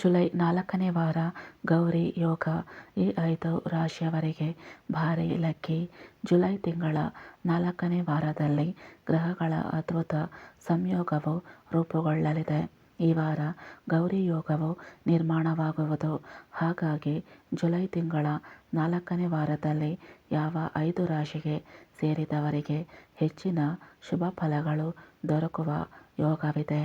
July ನಾಲ್ಕನೇ ವಾರ ಗೌರಿ ಯೋಗ ಈ ಐದು ರಾಶಿಯವರಿಗೆ ಭಾರಿ ಲಕ್ಕಿ. ಜುಲೈ ತಿಂಗಳ ನಾಲ್ಕನೇ ವಾರದಲ್ಲಿ ಗ್ರಹಗಳ ಅದ್ಭುತ ಸಂಯೋಗವು ರೂಪುಗೊಳ್ಳಲಿದೆ. ಈ ವಾರ ಗೌರಿ ಯೋಗವು ನಿರ್ಮಾಣವಾಗುವುದು. ಹಾಗಾಗಿ ಜುಲೈ ತಿಂಗಳ ನಾಲ್ಕನೇ ವಾರದಲ್ಲಿ ಯಾವ ಐದು ರಾಶಿಗೆ ಸೇರಿದವರಿಗೆ ಹೆಚ್ಚಿನ ಶುಭ ಫಲಗಳು ದೊರಕುವ ಯೋಗವಿದೆ.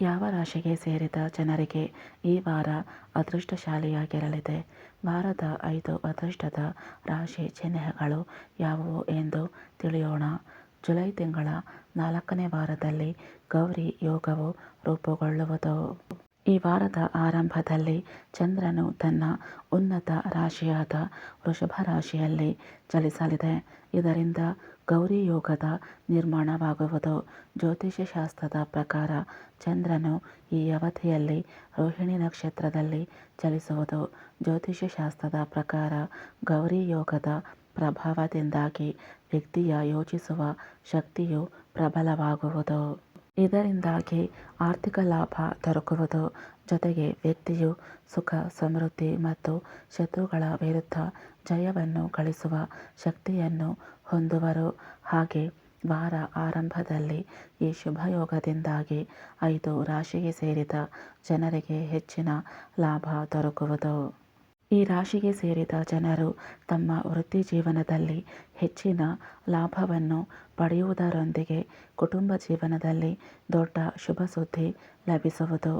ಯಾವ ರಾಶಿಗೆ ಸೇರಿದ ಜನರಿಗೆ ಈ ವಾರ ಅದೃಷ್ಟಶಾಲಿಯಾಗಿರಲಿದೆ? ವಾರದ ಐದು ಅದೃಷ್ಟದ ರಾಶಿ ಚಿಹ್ನೆಗಳು ಯಾವುವು ಎಂದು ತಿಳಿಯೋಣ. ಜುಲೈ ತಿಂಗಳ ನಾಲ್ಕನೇ ವಾರದಲ್ಲಿ ಗೌರಿ ಯೋಗವು ರೂಪುಗೊಳ್ಳುವುದು. ಈ ವಾರದ ಆರಂಭದಲ್ಲಿ ಚಂದ್ರನು ತನ್ನ ಉನ್ನತ ರಾಶಿಯಾದ ವೃಷಭ ರಾಶಿಯಲ್ಲಿ ಚಲಿಸಲಿದೆ. ಇದರಿಂದ ಗೌರಿ ಯೋಗದ ನಿರ್ಮಾಣವಾಗುವುದು. ಜ್ಯೋತಿಷ್ಯ ಶಾಸ್ತ್ರದ ಪ್ರಕಾರ ಚಂದ್ರನು ಈ ಅವಧಿಯಲ್ಲಿ ರೋಹಿಣಿ ನಕ್ಷತ್ರದಲ್ಲಿ ಚಲಿಸುವುದು. ಜ್ಯೋತಿಷ್ಯ ಶಾಸ್ತ್ರದ ಪ್ರಕಾರ ಗೌರಿ ಯೋಗದ ಪ್ರಭಾವದಿಂದಾಗಿ ವ್ಯಕ್ತಿಯ ಯೋಚಿಸುವ ಶಕ್ತಿಯು ಪ್ರಬಲವಾಗುವುದು. ಇದರಿಂದಾಗಿ ಆರ್ಥಿಕ ಲಾಭ ದೊರಕುವುದು ಜೊತೆಗೆ ವ್ಯಕ್ತಿಯು ಸುಖ, ಸಮೃದ್ಧಿ ಮತ್ತು ಶತ್ರುಗಳ ವಿರುದ್ಧ ಜಯವನ್ನು ಗಳಿಸುವ ಶಕ್ತಿಯನ್ನು ಹೊಂದುವರು. ಹಾಗೆ ವಾರ ಆರಂಭದಲ್ಲಿ ಈ ಶುಭಯೋಗದಿಂದಾಗಿ ಐದು ರಾಶಿಗೆ ಸೇರಿದ ಜನರಿಗೆ ಹೆಚ್ಚಿನ ಲಾಭ ದೊರಕುವುದು. ಈ ರಾಶಿಗೆ ಸೇರಿದ ಜನರು ತಮ್ಮ ವೃತ್ತಿ ಜೀವನದಲ್ಲಿ ಹೆಚ್ಚಿನ ಲಾಭವನ್ನು ಪಡೆಯುವುದರೊಂದಿಗೆ ಕುಟುಂಬ ಜೀವನದಲ್ಲಿ ದೊಡ್ಡ ಶುಭ ಸುದ್ದಿ ಲಭಿಸುವುದು.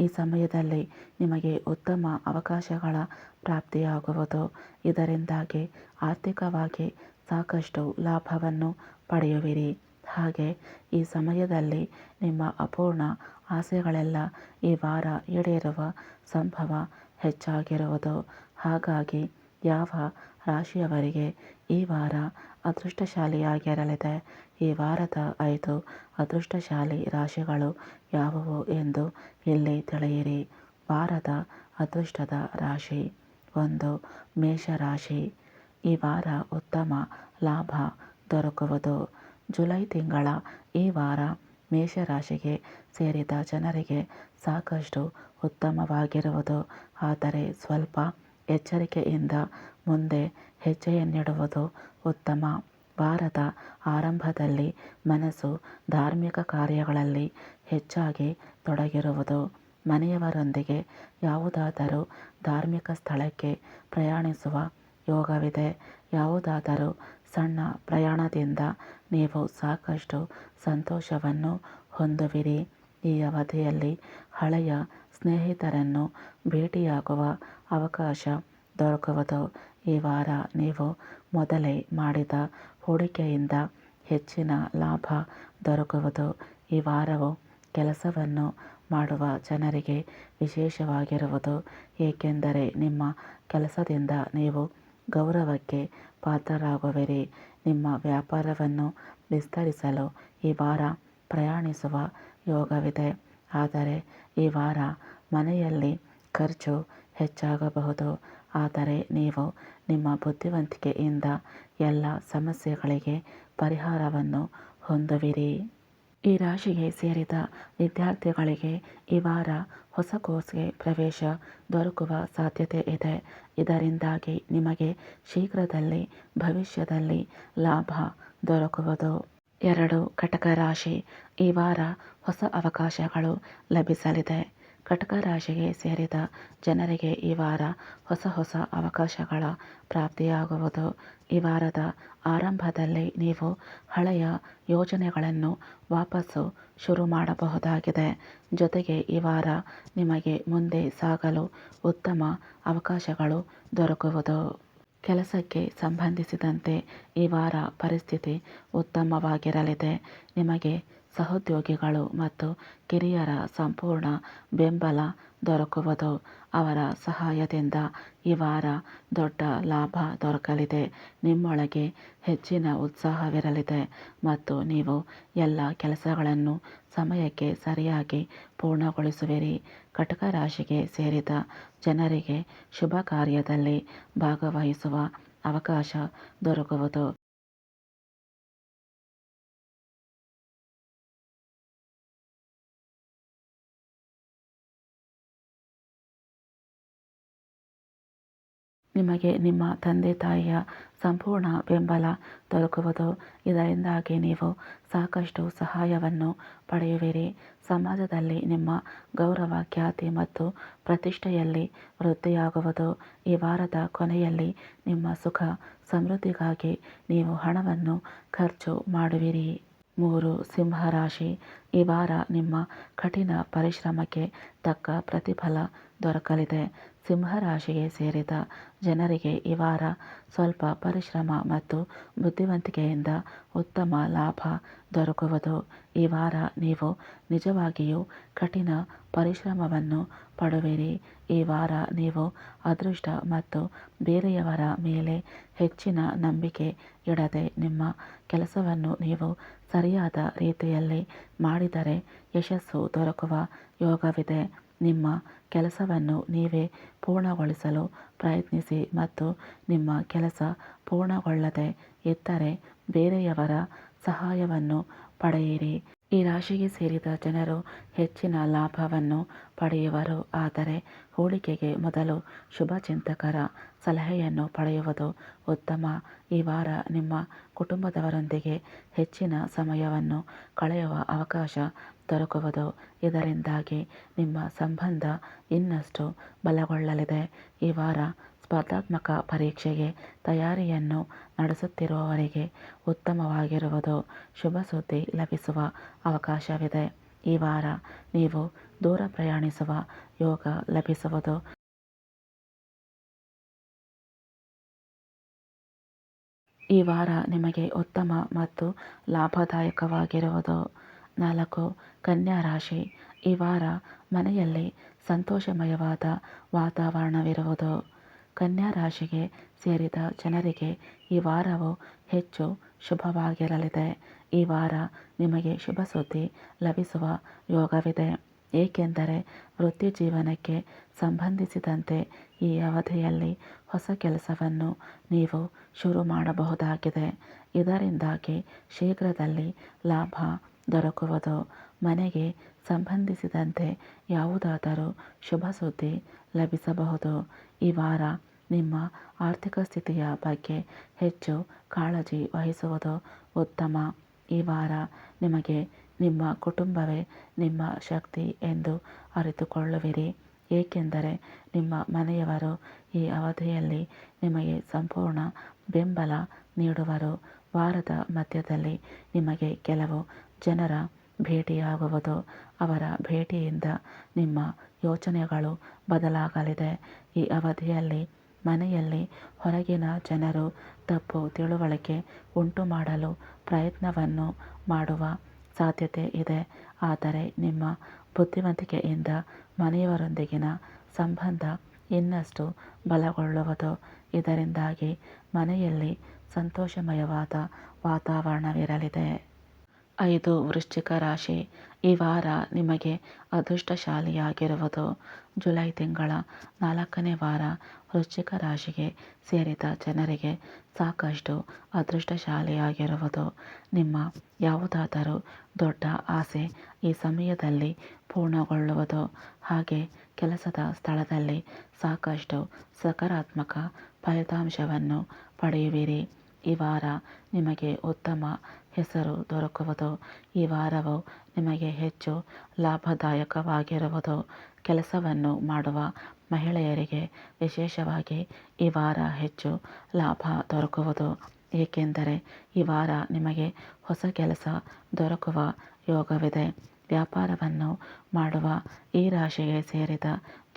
ಈ ಸಮಯದಲ್ಲಿ ನಿಮಗೆ ಉತ್ತಮ ಅವಕಾಶಗಳ ಪ್ರಾಪ್ತಿಯಾಗುವುದು. ಇದರಿಂದಾಗಿ ಆರ್ಥಿಕವಾಗಿ ಸಾಕಷ್ಟು ಲಾಭವನ್ನು ಪಡೆಯುವಿರಿ. ಹಾಗೆ ಈ ಸಮಯದಲ್ಲಿ ನಿಮ್ಮ ಅಪೂರ್ಣ ಆಸೆಗಳೆಲ್ಲ ಈ ವಾರ ಈಡೇರುವ ಸಂಭವ ಹೆಚ್ಚಾಗಿರುವುದು. ಹಾಗಾಗಿ ಯಾವ ರಾಶಿಯವರಿಗೆ ಈ ವಾರ ಅದೃಷ್ಟಶಾಲಿಯಾಗಿರಲಿದೆ? ಈ ವಾರದ ಐದು ಅದೃಷ್ಟಶಾಲಿ ರಾಶಿಗಳು ಯಾವುವು ಎಂದು ಇಲ್ಲಿ ತಿಳಿಯಿರಿ. ವಾರದ ಅದೃಷ್ಟದ ರಾಶಿ ಒಂದು ಮೇಷರಾಶಿ. ಈ ವಾರ ಉತ್ತಮ ಲಾಭ ದೊರಕುವುದು. ಜುಲೈ ತಿಂಗಳ ಈ ವಾರ ಮೇಷರಾಶಿಗೆ ಸೇರಿದ ಜನರಿಗೆ ಸಾಕಷ್ಟು ಉತ್ತಮವಾಗಿರುವುದು. ಆದರೆ ಸ್ವಲ್ಪ ಎಚ್ಚರಿಕೆಯಿಂದ ಮುಂದೆ ಹೆಜ್ಜೆಯನ್ನಿಡುವುದು ಉತ್ತಮ. ವಾರದ ಆರಂಭದಲ್ಲಿ ಮನಸ್ಸು ಧಾರ್ಮಿಕ ಕಾರ್ಯಗಳಲ್ಲಿ ಹೆಚ್ಚಾಗಿ ತೊಡಗಿರುವುದು. ಮನೆಯವರೊಂದಿಗೆ ಯಾವುದಾದರೂ ಧಾರ್ಮಿಕ ಸ್ಥಳಕ್ಕೆ ಪ್ರಯಾಣಿಸುವ ಯೋಗವಿದೆ. ಯಾವುದಾದರೂ ಸಣ್ಣ ಪ್ರಯಾಣದಿಂದ ನೀವು ಸಾಕಷ್ಟು ಸಂತೋಷವನ್ನು ಹೊಂದುವಿರಿ. ಈ ಅವಧಿಯಲ್ಲಿ ಹಳೆಯ ಸ್ನೇಹಿತರನ್ನು ಭೇಟಿಯಾಗುವ ಅವಕಾಶ ದೊರಕುವುದು. ಈ ವಾರ ನೀವು ಮೊದಲೇ ಮಾಡಿದ ಹೂಡಿಕೆಯಿಂದ ಹೆಚ್ಚಿನ ಲಾಭ ದೊರಕುವುದು. ಈ ವಾರವು ಕೆಲಸವನ್ನು ಮಾಡುವ ಜನರಿಗೆ ವಿಶೇಷವಾಗಿರುವುದು. ಏಕೆಂದರೆ ನಿಮ್ಮ ಕೆಲಸದಿಂದ ನೀವು ಗೌರವಕ್ಕೆ ಪಾತ್ರರಾಗುವಿರಿ ನಿಮ್ಮ ವ್ಯಾಪಾರವನ್ನು ವಿಸ್ತರಿಸಲು ಈ ವಾರ ಪ್ರಯಾಣಿಸುವ ಯೋಗವಿದೆ. ಆದರೆ ಈ ವಾರ ಮನೆಯಲ್ಲಿ ಖರ್ಚು ಹೆಚ್ಚಾಗಬಹುದು. ಆದರೆ ನೀವು ನಿಮ್ಮ ಬುದ್ಧಿವಂತಿಕೆಯಿಂದ ಎಲ್ಲ ಸಮಸ್ಯೆಗಳಿಗೆ ಪರಿಹಾರವನ್ನು ಹೊಂದುವಿರಿ. ಈ ರಾಶಿಗೆ ಸೇರಿದ ವಿದ್ಯಾರ್ಥಿಗಳಿಗೆ ಈ ವಾರ ಹೊಸ ಕೋರ್ಸ್ಗೆ ಪ್ರವೇಶ ದೊರಕುವ ಸಾಧ್ಯತೆ ಇದೆ. ಇದರಿಂದಾಗಿ ನಿಮಗೆ ಶೀಘ್ರದಲ್ಲಿ ಭವಿಷ್ಯದಲ್ಲಿ ಲಾಭ ದೊರಕುವುದು. ಎರಡು ಕಟಕ ರಾಶಿ. ಈ ವಾರ ಹೊಸ ಅವಕಾಶಗಳು ಲಭಿಸಲಿದೆ. ಕಟಕ ರಾಶಿಗೆ ಸೇರಿದ ಜನರಿಗೆ ಈ ವಾರ ಹೊಸ ಹೊಸ ಅವಕಾಶಗಳ ಪ್ರಾಪ್ತಿಯಾಗುವುದು. ಈ ವಾರದ ಆರಂಭದಲ್ಲಿ ನೀವು ಹಳೆಯ ಯೋಜನೆಗಳನ್ನು ವಾಪಸ್ಸು ಶುರು ಮಾಡಬಹುದಾಗಿದೆ. ಜೊತೆಗೆ ಈ ವಾರ ನಿಮಗೆ ಮುಂದೆ ಸಾಗಲು ಉತ್ತಮ ಅವಕಾಶಗಳು ದೊರಕುವುದು. ಕೆಲಸಕ್ಕೆ ಸಂಬಂಧಿಸಿದಂತೆ ಈ ವಾರ ಪರಿಸ್ಥಿತಿ ಉತ್ತಮವಾಗಿರಲಿದೆ. ನಿಮಗೆ ಸಹೋದ್ಯೋಗಿಗಳು ಮತ್ತು ಕಿರಿಯರ ಸಂಪೂರ್ಣ ಬೆಂಬಲ ದೊರಕುವುದು ಅವರ ಸಹಾಯದಿಂದ ಈ ವಾರ ದೊಡ್ಡ ಲಾಭ ದೊರಕಲಿದೆ. ನಿಮ್ಮೊಳಗೆ ಹೆಚ್ಚಿನ ಉತ್ಸಾಹವಿರಲಿದೆ ಮತ್ತು ನೀವು ಎಲ್ಲ ಕೆಲಸಗಳನ್ನು ಸಮಯಕ್ಕೆ ಸರಿಯಾಗಿ ಪೂರ್ಣಗೊಳಿಸುವಿರಿ. ಕಟಕ ರಾಶಿಗೆ ಸೇರಿದ ಜನರಿಗೆ ಶುಭ ಕಾರ್ಯದಲ್ಲಿ ಭಾಗವಹಿಸುವ ಅವಕಾಶ ದೊರಕುವುದು. ನಿಮಗೆ ನಿಮ್ಮ ತಂದೆ ತಾಯಿಯ ಸಂಪೂರ್ಣ ಬೆಂಬಲ ದೊರಕುವುದು. ಇದರಿಂದಾಗಿ ನೀವು ಸಾಕಷ್ಟು ಸಹಾಯವನ್ನು ಪಡೆಯುವಿರಿ. ಸಮಾಜದಲ್ಲಿ ನಿಮ್ಮ ಗೌರವ ಖ್ಯಾತಿ ಮತ್ತು ಪ್ರತಿಷ್ಠೆಯಲ್ಲಿ ವೃದ್ಧಿಯಾಗುವುದು. ಈ ವಾರದ ಕೊನೆಯಲ್ಲಿ ನಿಮ್ಮ ಸುಖ ಸಮೃದ್ಧಿಗಾಗಿ ನೀವು ಹಣವನ್ನು ಖರ್ಚು ಮಾಡುವಿರಿ. ಮೂರು ಸಿಂಹರಾಶಿ. ಈ ವಾರ ನಿಮ್ಮ ಕಠಿಣ ಪರಿಶ್ರಮಕ್ಕೆ ತಕ್ಕ ಪ್ರತಿಫಲ ದೊರಕಲಿದೆ. ಸಿಂಹರಾಶಿಗೆ ಸೇರಿದ ಜನರಿಗೆ ಈ ವಾರ ಸ್ವಲ್ಪ ಪರಿಶ್ರಮ ಮತ್ತು ಬುದ್ಧಿವಂತಿಕೆಯಿಂದ ಉತ್ತಮ ಲಾಭ ದೊರಕುವುದು. ಈ ವಾರ ನೀವು ನಿಜವಾಗಿಯೂ ಕಠಿಣ ಪರಿಶ್ರಮವನ್ನು ಪಡುವಿರಿ. ಈ ವಾರ ನೀವು ಅದೃಷ್ಟ ಮತ್ತು ಬೇರೆಯವರ ಮೇಲೆ ಹೆಚ್ಚಿನ ನಂಬಿಕೆ ಇಡದೆ ನಿಮ್ಮ ಕೆಲಸವನ್ನು ನೀವು ಸರಿಯಾದ ರೀತಿಯಲ್ಲಿ ಮಾಡಿದರೆ ಯಶಸ್ಸು ದೊರಕುವ ಯೋಗವಿದೆ. ನಿಮ್ಮ ಕೆಲಸವನ್ನು ನೀವೇ ಪೂರ್ಣಗೊಳಿಸಲು ಪ್ರಯತ್ನಿಸಿ ಮತ್ತು ನಿಮ್ಮ ಕೆಲಸ ಪೂರ್ಣಗೊಳ್ಳದೆ ಇದ್ದರೆ ಬೇರೆಯವರ ಸಹಾಯವನ್ನು ಪಡೆಯಿರಿ. ಈ ರಾಶಿಗೆ ಸೇರಿದ ಜನರು ಹೆಚ್ಚಿನ ಲಾಭವನ್ನು ಪಡೆಯುವರು. ಆದರೆ ಹೂಡಿಕೆಗೆ ಮೊದಲು ಶುಭಚಿಂತಕರ ಸಲಹೆಯನ್ನು ಪಡೆಯುವುದು ಉತ್ತಮ. ಈ ವಾರ ನಿಮ್ಮ ಕುಟುಂಬದವರೊಂದಿಗೆ ಹೆಚ್ಚಿನ ಸಮಯವನ್ನು ಕಳೆಯುವ ಅವಕಾಶ ದೊರಕುವುದು. ಇದರಿಂದಾಗಿ ನಿಮ್ಮ ಸಂಬಂಧ ಇನ್ನಷ್ಟು ಬಲಗೊಳ್ಳಲಿದೆ. ಈ ವಾರ ಸ್ಪರ್ಧಾತ್ಮಕ ಪರೀಕ್ಷೆಗೆ ತಯಾರಿಯನ್ನು ನಡೆಸುತ್ತಿರುವವರಿಗೆ ಉತ್ತಮವಾಗಿರುವುದು ಶುಭ ಸುದ್ದಿ ಲಭಿಸುವ ಅವಕಾಶವಿದೆ. ಈ ವಾರ ನೀವು ದೂರ ಪ್ರಯಾಣಿಸುವ ಯೋಗ ಲಭಿಸುವುದು ಈ ವಾರ ನಿಮಗೆ ಉತ್ತಮ ಮತ್ತು ಲಾಭದಾಯಕವಾಗಿರುವುದು. ನಾಲ್ಕು, ಕನ್ಯಾ ರಾಶಿ. ಈ ವಾರ ಮನೆಯಲ್ಲಿ ಸಂತೋಷಮಯವಾದ ವಾತಾವರಣವಿರುವುದು. ಕನ್ಯಾ ರಾಶಿಗೆ ಸೇರಿದ ಜನರಿಗೆ ಈ ವಾರವು ಹೆಚ್ಚು ಶುಭವಾಗಿರಲಿದೆ. ಈ ವಾರ ನಿಮಗೆ ಶುಭ ಸುದ್ದಿ ಲಭಿಸುವ ಯೋಗವಿದೆ. ಏಕೆಂದರೆ ವೃತ್ತಿ ಜೀವನಕ್ಕೆ ಸಂಬಂಧಿಸಿದಂತೆ ಈ ಅವಧಿಯಲ್ಲಿ ಹೊಸ ಕೆಲಸವನ್ನು ನೀವು ಶುರು ಮಾಡಬಹುದಾಗಿದೆ. ಇದರಿಂದಾಗಿ ಶೀಘ್ರದಲ್ಲಿ ಲಾಭ ದೊರಕುವುದು. ಮನೆಗೆ ಸಂಬಂಧಿಸಿದಂತೆ ಯಾವುದಾದರೂ ಶುಭ ಸುದ್ದಿ ಲಭಿಸಬಹುದು. ಈ ವಾರ ನಿಮ್ಮ ಆರ್ಥಿಕ ಸ್ಥಿತಿಯ ಬಗ್ಗೆ ಹೆಚ್ಚು ಕಾಳಜಿ ವಹಿಸುವುದು ಉತ್ತಮ. ಈ ವಾರ ನಿಮಗೆ ನಿಮ್ಮ ಕುಟುಂಬವೇ ನಿಮ್ಮ ಶಕ್ತಿ ಎಂದು ಅರಿತುಕೊಳ್ಳುವಿರಿ. ಏಕೆಂದರೆ ನಿಮ್ಮ ಮನೆಯವರು ಈ ಅವಧಿಯಲ್ಲಿ ನಿಮಗೆ ಸಂಪೂರ್ಣ ಬೆಂಬಲ ನೀಡುವರು. ವಾರದ ಮಧ್ಯದಲ್ಲಿ ನಿಮಗೆ ಕೆಲವು ಜನರ ಭೇಟಿಯಾಗುವುದು. ಅವರ ಭೇಟಿಯಿಂದ ನಿಮ್ಮ ಯೋಚನೆಗಳು ಬದಲಾಗಲಿದೆ. ಈ ಅವಧಿಯಲ್ಲಿ ಮನೆಯಲ್ಲಿ ಹೊರಗಿನ ಜನರು ತಪ್ಪು ತಿಳುವಳಿಕೆ ಉಂಟು ಮಾಡಲು ಪ್ರಯತ್ನವನ್ನು ಮಾಡುವ ಸಾಧ್ಯತೆ ಇದೆ. ಆದರೆ ನಿಮ್ಮ ಬುದ್ಧಿವಂತಿಕೆಯಿಂದ ಮನೆಯವರೊಂದಿಗಿನ ಸಂಬಂಧ ಇನ್ನಷ್ಟು ಬಲಗೊಳ್ಳುವುದು. ಇದರಿಂದಾಗಿ ಮನೆಯಲ್ಲಿ ಸಂತೋಷಮಯವಾದ ವಾತಾವರಣವಿರಲಿದೆ. ಐದು ವೃಶ್ಚಿಕ ರಾಶಿ. ಈ ವಾರ ನಿಮಗೆ ಅದೃಷ್ಟಶಾಲಿಯಾಗಿರುವುದು. ಜುಲೈ ತಿಂಗಳ ನಾಲ್ಕನೇ ವಾರ ವೃಶ್ಚಿಕ ರಾಶಿಗೆ ಸೇರಿದ ಜನರಿಗೆ ಸಾಕಷ್ಟು ಅದೃಷ್ಟಶಾಲಿಯಾಗಿರುವುದು. ನಿಮ್ಮ ಯಾವುದಾದರೂ ದೊಡ್ಡ ಆಸೆ ಈ ಸಮಯದಲ್ಲಿ ಪೂರ್ಣಗೊಳ್ಳುವುದು. ಹಾಗೆ ಕೆಲಸದ ಸ್ಥಳದಲ್ಲಿ ಸಾಕಷ್ಟು ಸಕಾರಾತ್ಮಕ ಫಲಿತಾಂಶವನ್ನು ಪಡೆಯುವಿರಿ. ಈ ವಾರ ನಿಮಗೆ ಉತ್ತಮ ಹೆಸರು ದೊರಕುವುದು. ಈ ವಾರವು ನಿಮಗೆ ಹೆಚ್ಚು ಲಾಭದಾಯಕವಾಗಿರುವುದು. ಕೆಲಸವನ್ನು ಮಾಡುವ ಮಹಿಳೆಯರಿಗೆ ವಿಶೇಷವಾಗಿ ಈ ವಾರ ಹೆಚ್ಚು ಲಾಭ ದೊರಕುವುದು. ಏಕೆಂದರೆ ಈ ವಾರ ನಿಮಗೆ ಹೊಸ ಕೆಲಸ ದೊರಕುವ ಯೋಗವಿದೆ. ವ್ಯಾಪಾರವನ್ನು ಮಾಡುವ ಈ ರಾಶಿಗೆ ಸೇರಿದ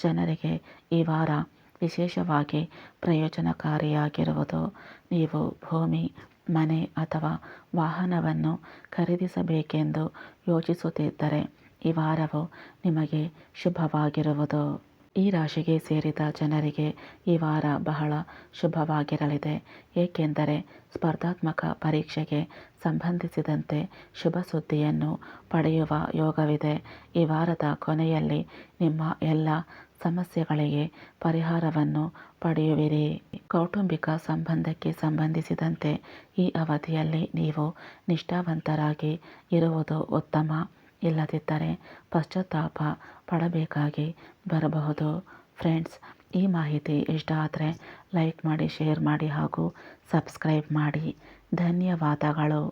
ಜನರಿಗೆ ಈ ವಾರ ವಿಶೇಷವಾಗಿ ಪ್ರಯೋಜನಕಾರಿಯಾಗಿರುವುದು. ನೀವು ಭೂಮಿ, ಮನೆ ಅಥವಾ ವಾಹನವನ್ನು ಖರೀದಿಸಬೇಕೆಂದು ಯೋಚಿಸುತ್ತಿದ್ದರೆ ಈ ವಾರವು ನಿಮಗೆ ಶುಭವಾಗಿರುವುದು. ಈ ರಾಶಿಗೆ ಸೇರಿದ ಜನರಿಗೆ ಈ ವಾರ ಬಹಳ ಶುಭವಾಗಿರಲಿದೆ. ಏಕೆಂದರೆ ಸ್ಪರ್ಧಾತ್ಮಕ ಪರೀಕ್ಷೆಗೆ ಸಂಬಂಧಿಸಿದಂತೆ ಶುಭ ಸುದ್ದಿಯನ್ನು ಪಡೆಯುವ ಯೋಗವಿದೆ. ಈ ವಾರದ ಕೊನೆಯಲ್ಲಿ ನಿಮ್ಮ ಎಲ್ಲ ಸಮಸ್ಯೆಗಳಿಗೆ ಪರಿಹಾರವನ್ನು ಪಡೆಯುವಿರಿ. ಕೌಟುಂಬಿಕ ಸಂಬಂಧಕ್ಕೆ ಸಂಬಂಧಿಸಿದಂತೆ ಈ ಅವಧಿಯಲ್ಲಿ ನೀವು ನಿಷ್ಠಾವಂತರಾಗಿ ಇರುವುದು ಉತ್ತಮ. ಇಲ್ಲದಿದ್ದರೆ ಪಶ್ಚಾತ್ತಾಪ ಪಡಬೇಕಾಗಿ ಬರಬಹುದು. ಫ್ರೆಂಡ್ಸ್, ಈ ಮಾಹಿತಿ ಇಷ್ಟ ಆದರೆ ಲೈಕ್ ಮಾಡಿ, ಶೇರ್ ಮಾಡಿ ಹಾಗೂ ಸಬ್ಸ್ಕ್ರೈಬ್ ಮಾಡಿ. ಧನ್ಯವಾದಗಳು.